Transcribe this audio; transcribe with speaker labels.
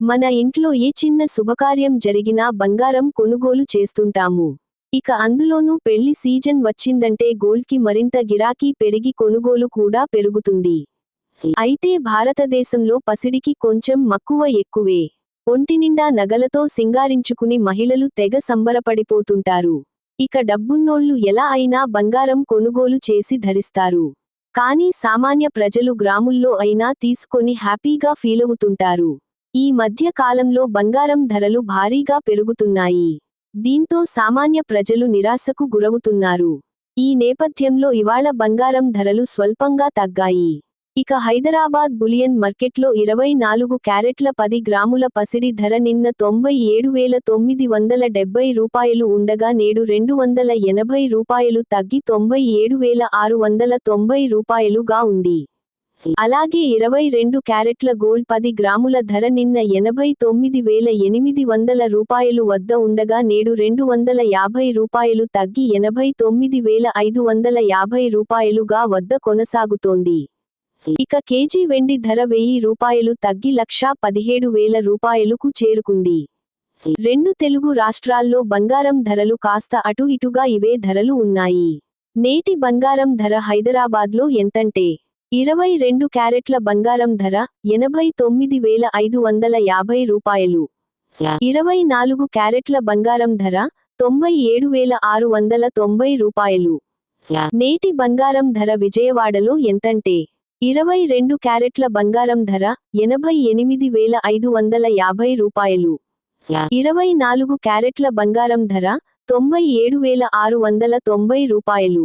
Speaker 1: మన ఇంట్లో ఏ చిన్న శుభకార్యం జరిగినా బంగారం కొనుగోలు చేస్తుంటాము. ఇక అందులోనూ పెళ్ళి సీజన్ వచ్చిందంటే గోల్డ్కి మరింత గిరాకీ పెరిగి కొనుగోలు కూడా పెరుగుతుంది. అయితే భారతదేశంలో పసిడికి కొంచెం మక్కువ ఎక్కువే. ఒంటినిండా నగలతో సింగారించుకుని మహిళలు తెగ సంబరపడిపోతుంటారు. ఇక డబ్బున్నోళ్ళు ఎలా అయినా బంగారం కొనుగోలు చేసి ధరిస్తారు. కానీ సామాన్య ప్రజలు గ్రాముల్లో అయినా తీసుకొని హ్యాపీగా ఫీలవుతుంటారు. ఈ మధ్య కాలంలో బంగారం ధరలు భారీగా పెరుగుతున్నాయి. దీంతో సామాన్య ప్రజలు నిరాశకు గురవుతున్నారు. ఈ నేపథ్యంలో ఇవాళ బంగారం ధరలు స్వల్పంగా తగ్గాయి. ఇక హైదరాబాద్ బులియన్ మార్కెట్లో ఇరవై నాలుగు క్యారెట్ల పది గ్రాముల పసిడి ధర నిన్న తొంభై ఏడు వేల తొమ్మిది వందల డెబ్బై రూపాయలు ఉండగా నేడు రెండు వందల ఎనభై రూపాయలు తగ్గి తొంభై ఏడు వేల ఆరు వందల తొంభై రూపాయలుగా ఉంది. అలాగే ఇరవై రెండు క్యారెట్ల గోల్డ్ పది గ్రాముల ధర నిన్న ఎనభై తొమ్మిది వేల ఎనిమిది వందల రూపాయలు వద్ద ఉండగా నేడు రెండు వందల యాభై రూపాయలు తగ్గి ఎనభై తొమ్మిది వేల ఐదు వందల యాభై రూపాయలుగా వద్ద కొనసాగుతోంది. ఇక కేజీ వెండి ధర వెయ్యి రూపాయలు తగ్గి లక్షా పదిహేడు వేల రూపాయలకు చేరుకుంది. రెండు తెలుగు రాష్ట్రాల్లో బంగారం ధరలు కాస్త అటు ఇటుగా ఇవే ధరలు ఉన్నాయి. నేటి బంగారం ధర హైదరాబాద్లో ఎంతంటే ఇరవై రెండు క్యారెట్ల బంగారం ధర ఎనభై తొమ్మిది వేల ఐదు వందల యాభై రూపాయలు. ఇరవై నాలుగు క్యారెట్ల బంగారం ధర తొంభై ఏడు వేల ఆరు వందల తొంభై రూపాయలు. నేటి బంగారం ధర విజయవాడలో ఎంతంటే ఇరవై రెండు క్యారెట్ల బంగారం ధర ఎనభై ఎనిమిది వేల ఐదు వందల యాభై రూపాయలు. ఇరవై నాలుగు క్యారెట్ల బంగారం ధర తొంభై ఏడు వేల ఆరు వందల తొంభై రూపాయలు.